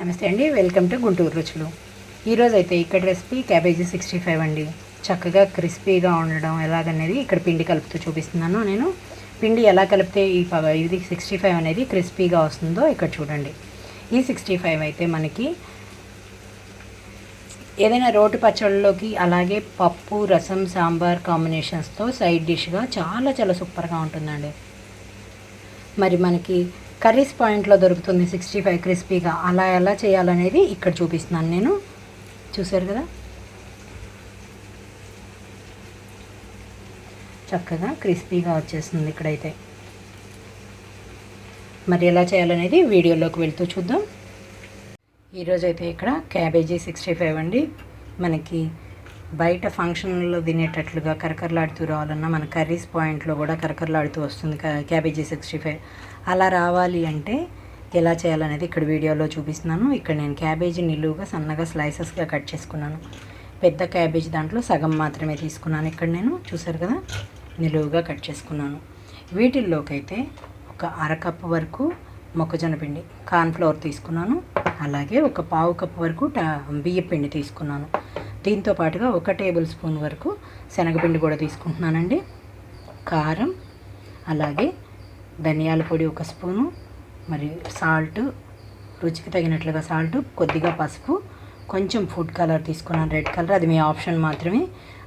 నమస్తే అండి welcome to Guntur రుచులు. ఈరోజు అయితే ఇక్కడ రెసిపీ క్యాబేజీ సిక్స్టీ ఫైవ్ అండి. చక్కగా క్రిస్పీగా ఉండడం ఎలాగనేది ఇక్కడ పిండి కలుపుతూ చూపిస్తున్నాను. నేను పిండి ఎలా కలిపితే ఈ ఇది సిక్స్టీ ఫైవ్ అనేది క్రిస్పీగా వస్తుందో ఇక్కడ చూడండి. ఈ సిక్స్టీ ఫైవ్ అయితే మనకి ఏదైనా రోటి పచ్చళ్ళలోకి అలాగే పప్పు రసం సాంబార్ కాంబినేషన్స్తో సైడ్ డిష్గా చాలా చాలా సూపర్గా ఉంటుందండి. మరి మనకి కర్రీస్ పాయింట్లో దొరుకుతుంది సిక్స్టీ ఫైవ్ క్రిస్పీగా. అలా ఎలా చేయాలనేది ఇక్కడ చూపిస్తున్నాను నేను. చూశారు కదా? చక్కగా క్రిస్పీగా వచ్చేస్తుంది ఇక్కడైతే. మరి ఎలా చేయాలనేది వీడియోలోకి వెళ్తూ చూద్దాం. ఈరోజైతే ఇక్కడ క్యాబేజీ సిక్స్టీ ఫైవ్ అండి. మనకి బయట ఫంక్షన్లో తినేటట్లుగా కరకరలాడుతూ రావాలన్నా మన కర్రీస్ పాయింట్లో కూడా కరకరలాడుతూ వస్తుంది క్యాబేజీ సిక్స్టీ ఫైవ్. అలా రావాలి అంటే ఎలా చేయాలనేది ఇక్కడ వీడియోలో చూపిస్తున్నాను. ఇక్కడ నేను క్యాబేజీ నిలువుగా సన్నగా స్లైసెస్గా కట్ చేసుకున్నాను. పెద్ద క్యాబేజీ దాంట్లో సగం మాత్రమే తీసుకున్నాను ఇక్కడ నేను. చూసారు కదా? నిలువుగా కట్ చేసుకున్నాను. వీటిల్లోకైతే ఒక అరకప్పు వరకు మొక్కజొన్న పిండి కార్న్ఫ్లవర్ తీసుకున్నాను. అలాగే ఒక పావు కప్పు వరకు టా- బియ్య పిండి తీసుకున్నాను. దీంతో పాటుగా ఒక టేబుల్ స్పూన్ వరకు శనగపిండి కూడా తీసుకుంటున్నానండి. కారం అలాగే ధనియాల పొడి ఒక స్పూను మరి సాల్ట్ రుచికి తగినట్లుగా సాల్ట్ కొద్దిగా పసుపు కొంచెం ఫుడ్ కలర్ తీసుకున్నాను రెడ్ కలర్ అది మీ ఆప్షన్ మాత్రమే.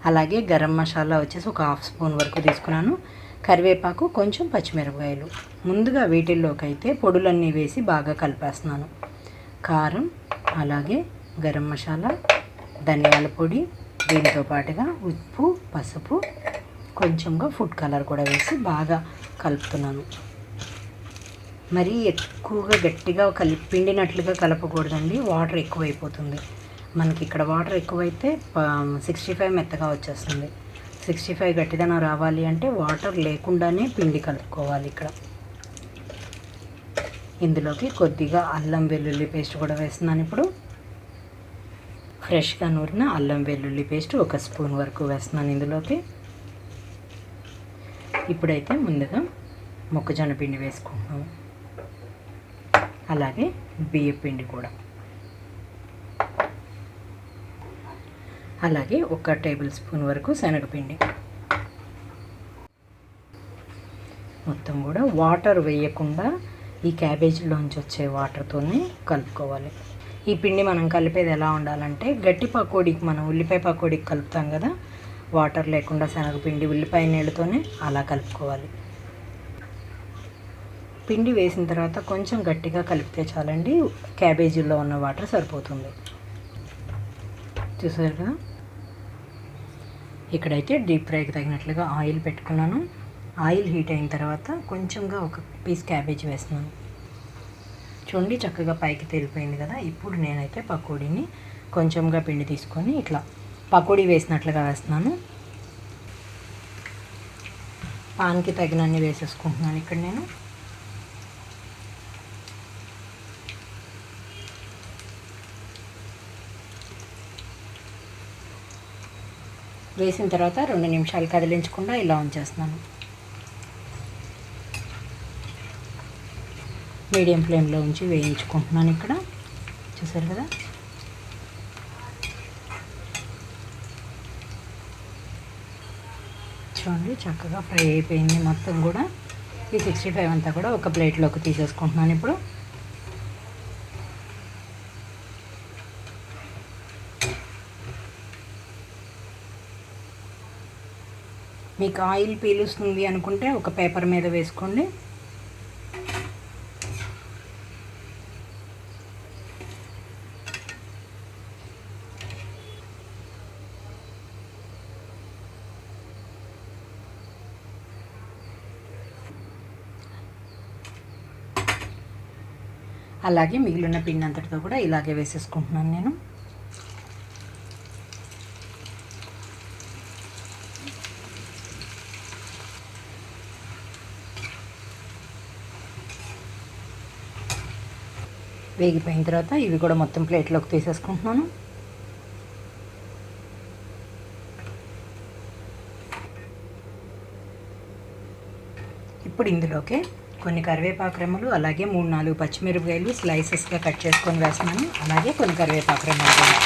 అలాగే గరం మసాలా వచ్చేసి ఒక హాఫ్ స్పూన్ వరకు తీసుకున్నాను. కరివేపాకు కొంచెం పచ్చిమిరపకాయలు. ముందుగా వీటిల్లోకి అయితే పొడులన్నీ వేసి బాగా కలిపేస్తున్నాను. కారం అలాగే గరం మసాలా ధనియాల పొడి దీంతో పాటుగా ఉప్పు పసుపు కొంచెంగా ఫుడ్ కలర్ కూడా వేసి బాగా కలుపుతున్నాను. మరీ ఎక్కువగా గట్టిగా కలిపి పిండినట్లుగా కలపకూడదండి వాటర్ ఎక్కువైపోతుంది. మనకి ఇక్కడ వాటర్ ఎక్కువైతే సిక్స్టీ ఫైవ్ మెత్తగా వచ్చేస్తుంది. సిక్స్టీ ఫైవ్ గట్టిదనం రావాలి అంటే వాటర్ లేకుండానే పిండి కలుపుకోవాలి ఇక్కడ. ఇందులోకి కొద్దిగా అల్లం వెల్లుల్లి పేస్ట్ కూడా వేస్తున్నాను ఇప్పుడు. ఫ్రెష్గా నూరిన అల్లం వెల్లుల్లి పేస్ట్ ఒక స్పూన్ వరకు వేస్తున్నాను ఇందులోకి. ఇప్పుడైతే ముందుగా మొక్కజొన్న పిండి వేసుకుంటాం అలాగే బియ్య పిండి కూడా. అలాగే ఒక టేబుల్ స్పూన్ వరకు శనగపిండి. మొత్తం కూడా వాటర్ వేయకుండా ఈ క్యాబేజీలోంచి వచ్చే వాటర్తోనే కలుపుకోవాలి. ఈ పిండి మనం కలిపేది ఎలా ఉండాలంటే గట్టి పకోడీకి మనం ఉల్లిపాయ పకోడీకి కలుపుతాం కదా వాటర్ లేకుండా శనగపిండి ఉల్లిపాయ నీళ్ళతోనే అలా కలుపుకోవాలి. పిండి వేసిన తర్వాత కొంచెం గట్టిగా కలిపితే చాలండి క్యాబేజీలో ఉన్న వాటర్ సరిపోతుంది. చూసారు కదా? ఇక్కడైతే డీప్ ఫ్రైకి తగినట్లుగా ఆయిల్ పెట్టుకున్నాను. ఆయిల్ హీట్ అయిన తర్వాత కొంచెంగా ఒక పీస్ క్యాబేజీ వేస్తున్నాను. చూడండి చక్కగా పైకి తేలిపోయింది కదా. ఇప్పుడు నేనైతే పకోడీని కొంచెంగా పిండి తీసుకొని ఇట్లా పకోడీ వేసినట్లుగా వేస్తున్నాను. పాన్కి తగినన్ని వేసేసుకుంటున్నాను ఇక్కడ నేను. వేసిన తర్వాత రెండు నిమిషాలు కదిలించకుండా ఇలా ఉంచేస్తున్నాను. మీడియం ఫ్లేమ్లో ఉంచి వేయించుకుంటున్నాను ఇక్కడ. చూసారు కదా? చూడండి చక్కగా ఫ్రై అయిపోయింది మొత్తం కూడా. ఈ సిక్స్టీ ఫైవ్ అంతా కూడా ఒక ప్లేట్లోకి తీసేసుకుంటున్నాను ఇప్పుడు. మీకు ఆయిల్ పీలుస్తుంది అనుకుంటే ఒక పేపర్ మీద వేసుకోండి. అలాగే మిగిలిన పిండి అంతటితో కూడా ఇలాగే వేసేసుకుంటున్నాను నేను. వేగిపోయిన తర్వాత ఇవి కూడా మొత్తం ప్లేట్లోకి తీసేసుకుంటున్నాను. ఇప్పుడు ఇందులోకి కొన్ని కరివేపాకు రెమ్మలు అలాగే మూడు నాలుగు పచ్చిమిరపకాయలు స్లైసెస్గా కట్ చేసుకొని వేస్తున్నాను. అలాగే కొన్ని కరివేపాకు రెమ్మలు కూడా.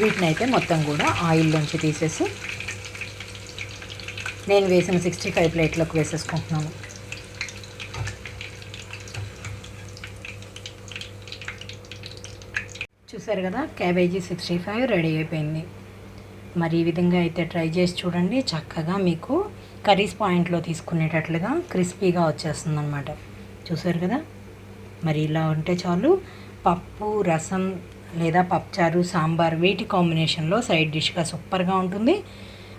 వీటిని అయితే మొత్తం కూడా ఆయిల్లోంచి తీసేసి నేను వేసిన సిక్స్టీ ఫైవ్ ప్లేట్లోకి వేసేసుకుంటున్నాను. చూసారు కదా క్యాబేజీ సిక్స్టీ ఫైవ్ రెడీ అయిపోయింది. మరి ఈ విధంగా అయితే ట్రై చేసి చూడండి చక్కగా మీకు కర్రీస్ పాయింట్లో తీసుకునేటట్లుగా క్రిస్పీగా వచ్చేస్తుంది అనమాట చూసారు కదా? మరి ఇలా ఉంటే చాలు పప్పు రసం లేదా పప్పుచారు సాంబార్ వీటి కాంబినేషన్లో సైడ్ డిష్గా సూపర్గా ఉంటుంది.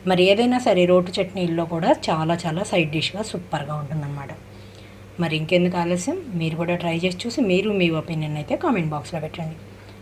మరి ఏదైనా సరే రోటు చట్నీల్లో కూడా చాలా చాలా సైడ్ డిష్గా సూపర్గా ఉంటుందన్నమాట. మరి ఇంకెందుకు ఆలస్యం? మీరు కూడా ట్రై చేసి చూసి మీరు మీ ఒపీనియన్ అయితే కామెంట్ బాక్స్లో పెట్టండి.